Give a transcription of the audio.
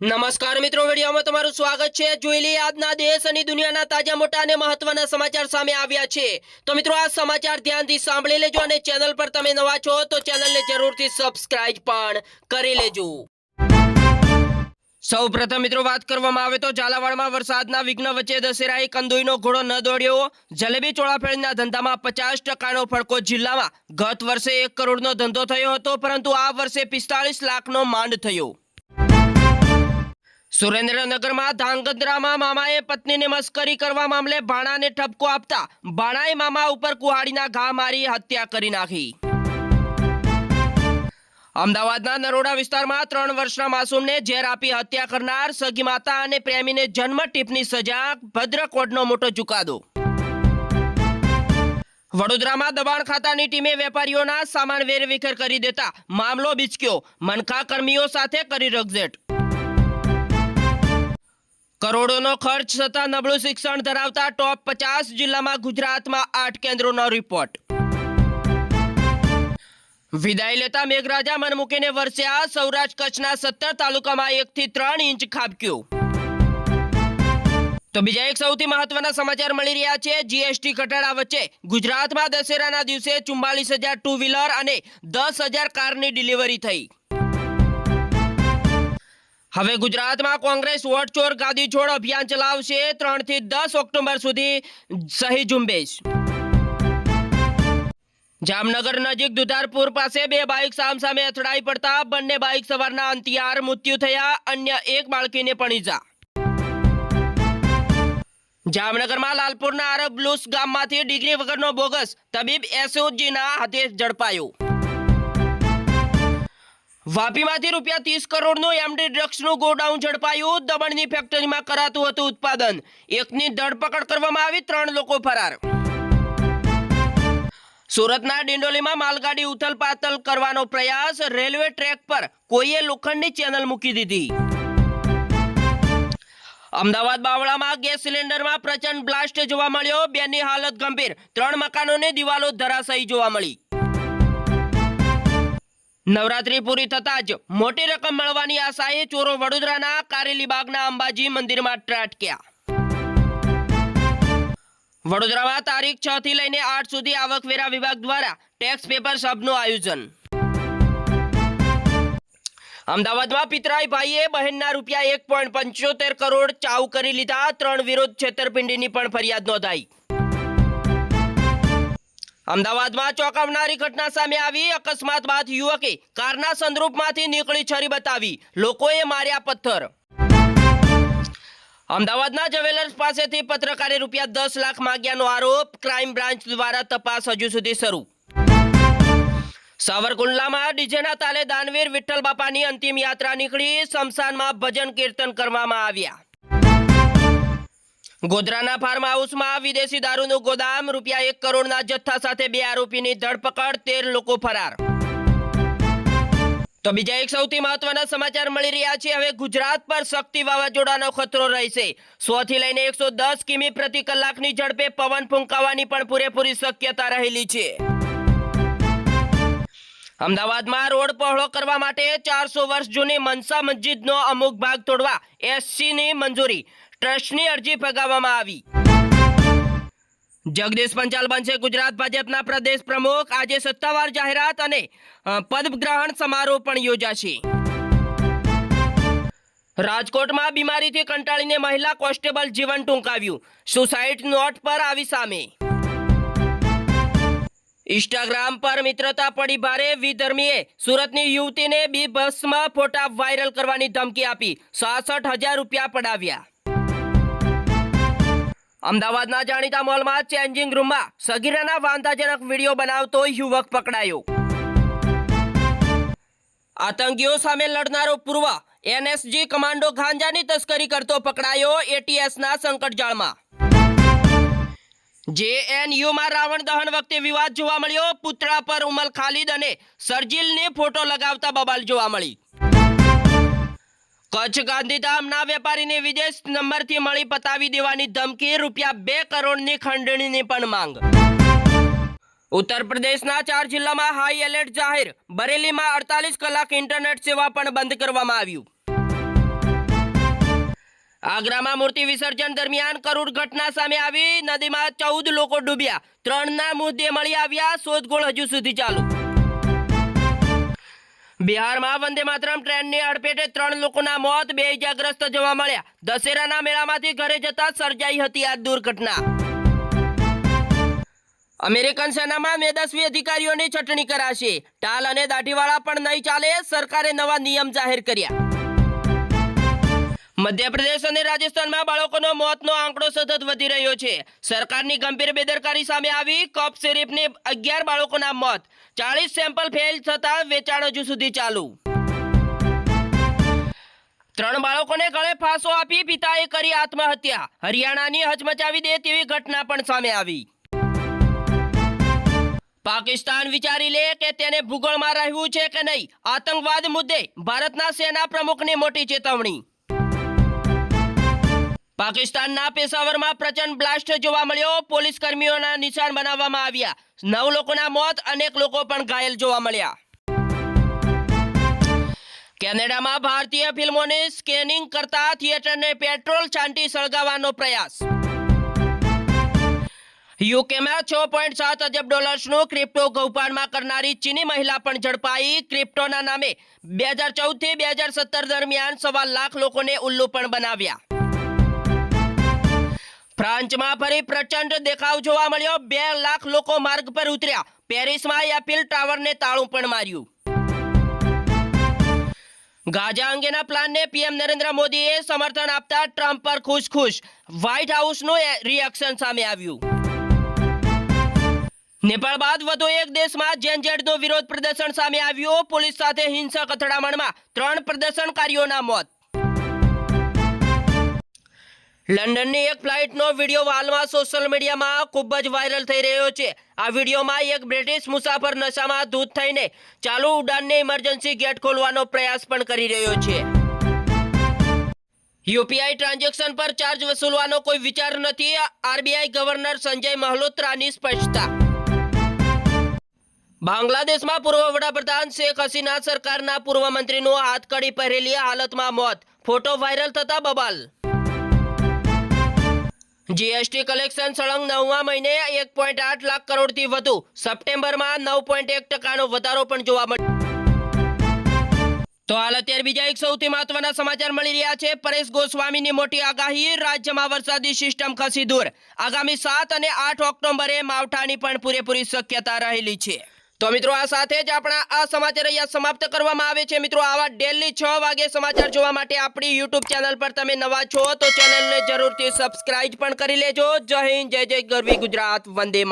નમસ્કાર મિત્રો, વિડીયોમાં તમારું સ્વાગત છે. જોઈ લઈએ આજના દેશ અને દુનિયાના તાજા મોટા અને મહત્વના સમાચાર સામે આવ્યા છે. તો મિત્રો, આ સમાચાર ધ્યાનથી સાંભળી લેજો અને ચેનલ પર તમે નવા છો, તો ચેનલને જરૂરથી સબસ્ક્રાઇબ પણ કરી લેજો. સૌ પ્રથમ મિત્રો, વાત કરવામાં આવે તો ઝાલાવાડમાં વરસાદના વિઘ્ન વચ્ચે દશેરાએ કંદોઈનો ઘોડો ન દોડ્યો. જલેબી ચોળાફેણીના ધંધામાં પચાસ ટકાનો ફડકો જિલ્લામાં ગત વર્ષે એક કરોડનો ધંધો થયો હતો, પરંતુ આ વર્ષે પિસ્તાળીસ લાખનો માંડ થયો. સુરેન્દ્રનગરમાં ધાંગધ્રામાં મામાએ પત્નીને મસ્કરી કરવા મામલે ભાણાને ઠપકો આપતા ભાણાએ મામા ઉપર કુહાડીના ઘા મારી હત્યા કરી નાખી. અમદાવાદના નરોડા વિસ્તારમાં ત્રણ વર્ષના માસૂમને ઝેર આપી હત્યા કરનાર સગી માતા અને પ્રેમીને જન્મ ટીપની સજા ભદ્ર કોર્ટનો મોટો ચુકાદો. વડોદરામાં દબાણ ખાતાની ટીમે વેપારીઓના સામાન વેરવિખેર કરી દેતા મામલો બીચક્યો. મનખા કર્મીઓ સાથે કરી રગઝેટ. કરોડોનો ખર્ચ થતાં નબળું શિક્ષણ ધરાવતા ટોપ પચાસ જિલ્લામાં ગુજરાતમાં આઠ કેન્દ્રોનો રિપોર્ટ વિદાય લેતા મેઘરાજા મન મૂકીને વરસ્યા સૌરાષ્ટ્ર કચ્છના સત્તર તાલુકામાં એકથી ત્રણ ઇંચ ખાબક્યું. તો બીજા એક સૌથી મહત્વના સમાચાર મળી રહ્યા છે. જીએસટી ઘટાડા વચ્ચે ગુજરાતમાં દશેરાના દિવસે ચુમ્માલીસ હજાર ટુ વ્હીલર અને દસ હજાર કારની ડિલિવરી થઈ. હવે ગુજરાતમાં કોંગ્રેસ વોટ ગાદી છોડ અભિયાન ચલાવશે ત્રણથી દસ ઓક્ટોબર સુધી સહી ઝુંબેશ. જામનગર નજીક દુધારપુર પાસે બે બાઇક સામસામે અથડાઈ પડતા બંને બાઇક સવારના અંતિયાર મૃત્યુ થયા, અન્ય એક બાળકીને પણ ઈજા. જામનગરમાં લાલપુરના આરબ બ્લુસ ગામમાંથી ડિગ્રી વગરનો બોગસ તબીબ એસઓજીના હાથે ઝડપાયો. વાપીમાંથી રૂપિયા ત્રીસ કરોડનું એમડી ડ્રગ્સનું ગોડાઉન ઝડપાયું. દમણની ફેક્ટરીમાં કરાતું હતું ઉત્પાદન. એકની ધરપકડ કરવામાં આવી, ત્રણ લોકો ફરાર. સુરતના ડિંડોલીમાં માલગાડી ઉથલ પાથલ કરવાનો પ્રયાસ. રેલવે ટ્રેક પર કોઈએ લોખંડની ચેનલ મૂકી દીધી. અમદાવાદ બાવળામાં ગેસ સિલિન્ડરમાં પ્રચંડ બ્લાસ્ટ જોવા મળ્યો. બેની હાલત ગંભીર. ત્રણ મકાનોની દિવાલો ધરાશાયી જોવા મળી. નવરાત્રી પૂરી થતાં જ મોટી રકમ મળવાની આશાએ ચોરો વડોદરાના કારેલીબાગના અંબાજી મંદિરમાં ત્રાટક્યા. વડોદરામાં તારીખ છ થી લઈને આઠ સુધી આવકવેરા વિભાગ દ્વારા ટેક્સ પેપર સબનું આયોજન. અમદાવાદમાં પિતરાઈ ભાઈએ બહેનના રૂપિયા એક પોઈન્ટ પંચોતેર કરોડ ચાઉ કરી લીધા. ત્રણ વિરોધ છેતરપિંડીની પણ ફરિયાદ નોંધાઈ. અમદાવાદમાં ચોંકાવનારી ઘટના સામે આવી. અકસ્માત બાદ યુવકે કારના સંદરૂપમાંથી નીકળી છરી બતાવી. લોકોએ માર્યા પથ્થર. અમદાવાદના જવેલર્સ પાસેથી પત્રકારે રૂપિયા દસ લાખ માંગ્યાનો આરોપ ક્રાઇમ બ્રાન્ચ દ્વારા તપાસ હજુ સુધી શરૂ. સાવરકુંડલામાં ડીજેના તાલે દાનવીર વિઠ્ઠલ બાપાની અંતિમ યાત્રા નીકળી. શમશાનમાં ભજન કીર્તન કરવામાં આવ્યા. ગોધરાના ફાર્મ હાઉસમાં વિદેશી દારૂનું ગોદામ રૂપિયા એક કરોડના જથ્થા સાથે બે આરોપીની ધરપકડ, તેર લોકો ફરાર. તો બીજા એક સૌથી મહત્વના સમાચાર મળી રહ્યા છે. હવે ગુજરાત પર શક્તિ વાવાઝોડાનો ખતરો રહેશે. સો થી લઈને એકસો દસ કિમી પ્રતિ કલાકની ઝડપે પવન ફૂંકાવાની પણ પૂરેપૂરી શક્યતા રહેલી છે. અમદાવાદમાં રોડ પહોળો કરવા માટે ચારસો વર્ષ જૂની મનસા મસ્જિદનો અમુક ભાગ તોડવા, એસસીની મંજૂરી. ટ્રસ્ટની અરજી ફગાવવામાં આવી. જગદીશ પંચાલ બનશે ગુજરાત ભાજપના પ્રદેશ પ્રમુખ. આજે સત્તાવાર જાહેરાત અને પદગ્રહણ સમારોહ પણ યોજાશે. રાજકોટમાં બીમારીથી કંટાળીને મહિલા કોન્સ્ટેબલ જીવન ટૂંકાવ્યું. સુસાઇડ નોટ પર આવી સામે. ઇન્સ્ટાગ્રામ પર મિત્રતા પડી ભારે વિધર્મીએ સુરતની યુવતીને બી બસમાં ફોટા વાયરલ કરવાની ધમકી આપી. સાસઠ હજાર રૂપિયા પડાવ્યા. અમદાવાદના જાણીતા મોલમાં ચેન્જિંગ રૂમમાં સગીરાના વાંધાજનક વીડિયો બનાવતો યુવક પકડાયો. આતંકીઓ સામે લડનારો પૂર્વ એનએસજી કમાન્ડો ગાંજાની તસ્કરી કરતો પકડાયો એટીએસના સંકટજાળમાં. જેએનયુમાં રાવણ દહન વખતે વિવાદ જોવા મળ્યો, પુતળા પર ઉમલ ખાલિદ અને સરજીલની ફોટો લગાવતા બબાલ જોવા મળી. કચ્છ ગાંધીધામના વેપારીને વિદેશ નંબરથી મળી પતાવી દેવાની ધમકી, રૂપિયા બે કરોડની ખંડણીની પણ માંગ. ઉત્તર પ્રદેશના ચાર જિલ્લામાં હાઈ એલર્ટ જાહેર. બરેલીમાં અડતાલીસ કલાક ઇન્ટરનેટ સેવા પણ બંધ કરવામાં આવ્યું. આગ્રામાં મૂર્તિ વિસર્જન દરમિયાન કરુણ ઘટના સામે આવી. નદીમાં ચૌદ લોકો ડૂબ્યા. ત્રણના મૃતદેહ મળી આવ્યા. શોધખોળ હજુ સુધી ચાલુ. બિહારમાં વંદે માતરમ ટ્રેનની અડફેટે ત્રણ લોકોના મોત, બે ઇજાગ્રસ્ત જોવા મળ્યા. દશેરાના મેળામાંથી ઘરે જતા સર્જાઈ હતી આ દુર્ઘટના. અમેરિકન સેનામાં મેદસ્વી અધિકારીઓની છટણી કરાશે. ટાલ અને દાઢીવાળા પણ નહીં ચાલે, સરકારે નવા નિયમ જાહેર કર્યા. મધ્યપ્રદેશ અને રાજસ્થાનમાં બાળકોનો મોતનો આંકડો સતત વધી રહ્યો છે. સરકારની ગંભીર બેદરકારી સામે આવી કપ સિરીપની અગિયાર બાળકોના મોત. ચાળીસ સેમ્પલ ફેલ થતા વેચાણ હજુ સુધી ચાલુ. ત્રણ બાળકોને ગળે ફાંસો આપી પિતાએ કરી આત્મહત્યા. હરિયાણાની હચમચાવી દે તેવી ઘટના પણ સામે આવી. પાકિસ્તાન વિચારી લે કે તેને ભૂગોળમાં રહેવું છે કે નહીં? આતંકવાદ મુદ્દે ભારતના સેના પ્રમુખની મોટી ચેતવણી. પાકિસ્તાનના પેશાવરમાં પ્રચંડ બ્લાસ્ટ જોવા મળ્યો. પોલીસ કર્મીઓના નિશાન બનાવવામાં આવ્યા. નવ લોકોના મોત, અનેક લોકો પણ ઘાયલ જોવા મળ્યા. કેનેડામાં ભારતીય ફિલ્મોને સ્કેનિંગ કરતા થિયેટરને પેટ્રોલ છાંટી સળગાવવાનો પ્રયાસ. યુકેમાં છ પોઈન્ટ સાત અજબ ડોલર્સનું ક્રિપ્ટો કૌભાંડમાં કરનારી ચીની મહિલા પણ ઝડપાઈ. ક્રિપ્ટોના નામે બે હજાર ચૌદથી બે હજાર સત્તર દરમિયાન સવા લાખ લોકોને ઉલ્લુ પણ બનાવ્યા. ફ્રાન્સમાં ફરી પ્રચંડ દેખાવ જોવા મળ્યો. બે લાખ લોકો માર્ગ પર ઉતર્યા. પેરિસમાં એફિલ ટાવરને તાળું પણ માર્યું. ગાઝા અંગેના પ્લાનને પીએમ નરેન્દ્ર મોદીએ સમર્થન આપતા ટ્રમ્પ પર ખુશ ખુશ વ્હાઇટ હાઉસનું રિએક્શન સામે આવ્યું. નેપાળ બાદ વધુ એક દેશમાં જેનજેડનો વિરોધ પ્રદર્શન સામે આવ્યું. પોલીસ સાથે હિંસક અથડામણમાં ત્રણ પ્રદર્શનકારીઓના મોત. લંડનની એક ફ્લાઇટનો વીડિયો હાલમાં સોશિયલ મીડિયામાં ખૂબ જ વાયરલ થઈ રહ્યો છે. આ વિડીયોમાં એક બ્રિટિશ મુસાફર નશામાં ધૂત થઈને ચાલુ ઉડાનને ઇમરજન્સી ગેટ ખોલવાનો પ્રયાસ પણ કરી રહ્યો છે. યુપીઆઈ ટ્રાન્ઝેક્શન પર ચાર્જ વસૂલવાનો કોઈ વિચાર નથી, આરબીઆઈ ગવર્નર સંજય મલ્હોત્રાની સ્પષ્ટતા. બાંગ્લાદેશમાં પૂર્વ વડાપ્રધાન શેખ હસીના સરકારના પૂર્વ મંત્રીનું હાથકડી પહેરેલી હાલતમાં મોત. ફોટો વાયરલ થતા બબાલ. જીએસટી કલેક્શન સળંગ નવમા મહિને એક પોઈન્ટ આઠ લાખ કરોડથી વધુ. સપ્ટેમ્બરમાં નવ પોઈન્ટ એક ટકાનો વધારો પણ જોવા મળ્યો તો હાલ અત્યારે બીજા એક સૌથી મહત્વના સમાચાર મળી રહ્યા છે. પરેશ ગોસ્વામીની મોટી આગાહી, રાજ્યમાં વરસાદી સિસ્ટમ ખસી દૂર. આગામી સાત અને આઠ ઓક્ટોબરે માવઠાની પણ પૂરેપૂરી શક્યતા રહેલી છે. તો મિત્રો, આ સાથે જ આપણા આ સમાચાર અહીંયા સમાપ્ત કરવામાં આવે છે. મિત્રો, આવા ડેલી છ વાગે સમાચાર જોવા માટે આપણી યુટ્યુબ ચેનલ પર તમે નવા છો તો ચેનલને જરૂરથી સબસ્ક્રાઇબ પણ કરી લેજો. જય હિન્દ, જય જય ગરવી ગુજરાત, વંદે